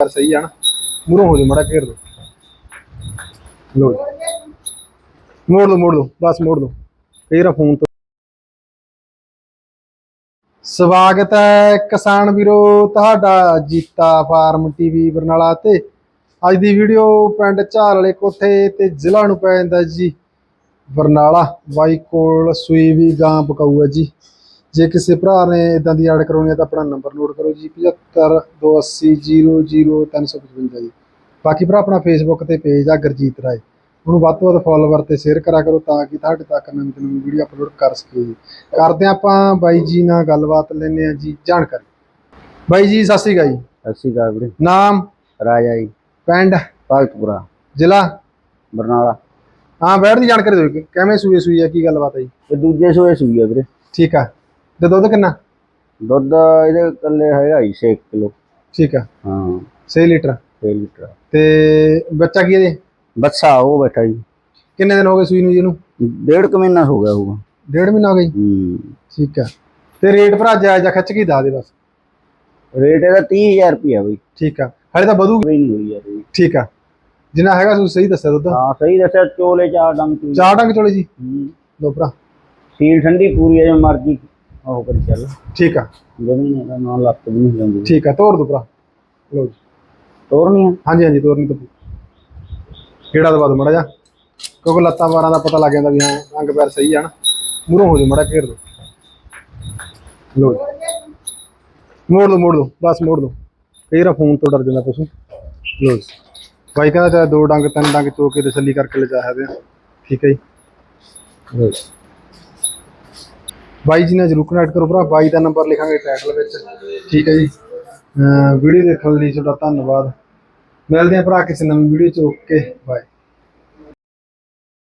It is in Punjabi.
ਕਰ ਸਹੀ ਆ ਨਾ। ਮੂਰੋਂ ਹੋ ਜਾ ਮੜਾ ਘੇਰ ਦੋ। ਲੋ ਮੋੜ ਦੋ ਮੋੜ ਦੋ, ਬਸ ਮੋੜ ਦੋ। ਫੇਰ ਫੋਨ ਤੋਂ। ਸਵਾਗਤ ਹੈ ਕਿਸਾਨ ਵੀਰੋ, ਤੁਹਾਡਾ ਜੀਤਾ ਫਾਰਮ ਟੀਵੀ ਬਰਨਾਲਾ ਤੇ। ਅੱਜ ਦੀ ਵੀਡੀਓ ਪਿੰਡ ਝਾਲ ਵਾਲੇ ਕੋਠੇ ਤੇ ਜ਼ਿਲ੍ਹਾ ਨੂੰ ਪੈ ਜਾਂਦਾ ਜੀ। ਬਰਨਾਲਾ, ਬਾਈ ਕੋਲ ਸੂਈ ਵੀ ਗਾਂ ਪਕਾਊ ਹੈ ਜੀ। ਜੇ ਕਿਸੇ ਭਰਾ ਨੇ ਇਦਾਂ ਦੀ ਐਡ ਕਰਾਉਣੀ ਹੈ ਤਾਂ ਆਪਣਾ ਨੰਬਰ ਨੋਟ ਕਰੋ ਜੀ 7528000355 ਜੀ। ਬਾਕੀ ਭਰਾ ਆਪਣਾ ਫੇਸਬੁੱਕ ਤੇ ਪੇਜ ਆ ਗੁਰਜੀਤ ਰਾਏ। ਉਹਨੂੰ ਵੱਧ ਤੋਂ ਵੱਧ ਫੋਲੋਵਰ ਤੇ ਸ਼ੇਅਰ ਕਰਾ ਕਰੋ ਤਾਂ ਕਿ ਤੁਹਾਡੇ ਤੱਕ ਨਵੀਂ ਤੋਂ ਨਵੀਂ ਵੀਡੀਓ ਅਪਲੋਡ ਕਰ ਸਕੀਏ ਜੀ। ਕਰਦੇ ਆਪਾਂ ਬਾਈ ਜੀ ਨਾਲ ਗੱਲਬਾਤ ਲੈਂਦੇ ਆ ਜੀ ਜਾਣਕਾਰੀ। ਬਾਈ ਜੀ ਸਤਿ ਸ਼੍ਰੀ ਅਕਾਲ ਜੀ। ਸਤਿ ਸ਼੍ਰੀ ਅਕਾਲ ਵੀਰੇ। ਨਾਮ? ਰਾਜਾ ਜੀ। ਪਿੰਡ? ਭਗਤਪੁਰਾ। ਜ਼ਿਲ੍ਹਾ? ਬਰਨਾਲਾ। ਹਾਂ ਬੈਠ ਦੀ ਜਾਣਕਾਰੀ ਦਿਓ ਕਿ ਕਿਵੇਂ ਸੂਏ ਸੂਈ ਆ ਕੀ ਗੱਲਬਾਤ ਹੈ ਜੀ? ਇਹ ਦੂਜੇ ਸੋਏ ਸੂਈ ਆ ਵੀਰੇ। ਠੀਕ ਆ। ਤੇ ਦੁੱਧ ਕਿੰਨਾ? ਦੁੱਧ ਇਹਦੇ ਕੱਲੇ ਹੈਗਾ ਹੀ 6 ਕਿਲੋ। ਠੀਕ ਆ। ਹਾਂ। 6 ਲੀਟਰ। 6 ਲੀਟਰ। ਤੇ ਬੱਚਾ ਕੀ ਇਹਦੇ ਬੱਸਾ ਉਹ ਬੈਠਾ ਜੀ। ਕਿੰਨੇ ਦਿਨ ਹੋ ਗਏ ਸੂਈ ਨੂੰ ਜੀ ਇਹਨੂੰ? ਡੇਢ ਕੁ ਮਹੀਨਾ ਹੋ ਗਿਆ ਹੋਊਗਾ। ਡੇਢ ਮਹੀਨਾ ਹੋ ਗਿਆ ਜੀ? ਠੀਕ ਆ। ਤੇ ਰੇਟ ਭਰਾ ਜਾਇਜ਼ ਜਾਂ ਖਿੱਚ ਕੇ ਦੱਸ ਦੇ ਬਸ? ਰੇਟ ਇਹਦਾ 30000 ਰੁਪਿਆ ਬਈ। ਠੀਕ ਆ। ਹਲੇ ਤਾਂ ਕੋਈ ਨਹੀਂ ਹੋਈ ਯਾਰ। ਠੀਕ ਆ। ਜਿੰਨਾ ਹੈਗਾ ਤੁਸੀਂ ਸਹੀ ਦੱਸਿਆ ਦੁੱਧ। ਹਾਂ ਸਹੀ ਦੱਸਿਆ ਚੋਲੇ ਚਾਰ ਡੰਗ ਚੂਈ ਚਾਰ ਡੰਗ ਚੋਲੇ ਜੀ? ਹੂੰ। ਲੋ ਭਰਾ। ਸੀਲ ਠੰਡੀ ਪੂਰੀ ਹੈ ਜੋ ਮਰਜ਼ੀ ਉਹ ਕਰੀ ਚੱਲ। ਠੀਕ ਆ। ਜਮੀਨ ਇਹਦਾ ਨਾਂ ਲੱਤ ਵੀ ਨਹੀਂ ਜਾਂਦੀ ਠੀਕ ਆ ਤੋਰ ਦੋ ਭਰਾ। ਲੋ ਜੀ। ਤੋਰਨੀ ਆ? ਹਾਂਜੀ ਹਾਂਜੀ ਤੋਰਨੀ ਤਾਂ ਕਿਹੜਾ ਦਵਾ ਦੋ ਮੜਾ ਜਾ ਕਿਉਂਕਿ ਲੱਤਾਂ ਵਾਰਾਂ ਦਾ ਪਤਾ ਲੱਗ ਜਾਂਦਾ ਵੀ ਹਾਂ ਅੰਗ ਪੈਰ ਸਹੀ ਆ ਨਾ। ਮੂਰੋਂ ਹੋ ਜਾ ਮੜਾ ਘੇਰ ਦੋ। ਲੋ ਜੀ। ਮੋੜ ਦੋ ਮੋੜ ਦੋ। ਬਸ ਮੋੜ ਦੋ। ਕਈ ਵਾਰ ਫੋਨ ਤੋਂ ਡਰ ਜਾਂਦਾ ਪਸ਼ੂ। ਲੋ ਜੀ। ਬਾਈ ਕਹਿੰਦਾ ਚਾਹੇ ਦੋ ਡੰਗ ਤਿੰਨ ਡੰਗ ਚੋ ਕੇ ਤਸੱਲੀ ਕਰਕੇ ਲਿਜਾ ਆ। ਠੀਕ ਹੈ ਜੀ। ਲਓ ਜੀ। ਬਾਈ ਜੀ ਨਾਲ ਜਰੂਰ ਕਨੈਕਟ ਕਰੋ ਭਰਾ, ਬਾਈ ਦਾ ਨੰਬਰ ਲਿਖਾਂਗੇ ਟਾਈਟਲ ਵਿੱਚ। ਠੀਕ ਹੈ ਜੀ। ਵੀਡੀਓ ਦੇਖਣ ਲਈ ਤੁਹਾਡਾ ਧੰਨਵਾਦ। ਮਿਲਦੇ ਹਾਂ ਭਰਾ ਕਿਸੇ ਨਵੀਂ ਵੀਡੀਓ ਚ। Okay bye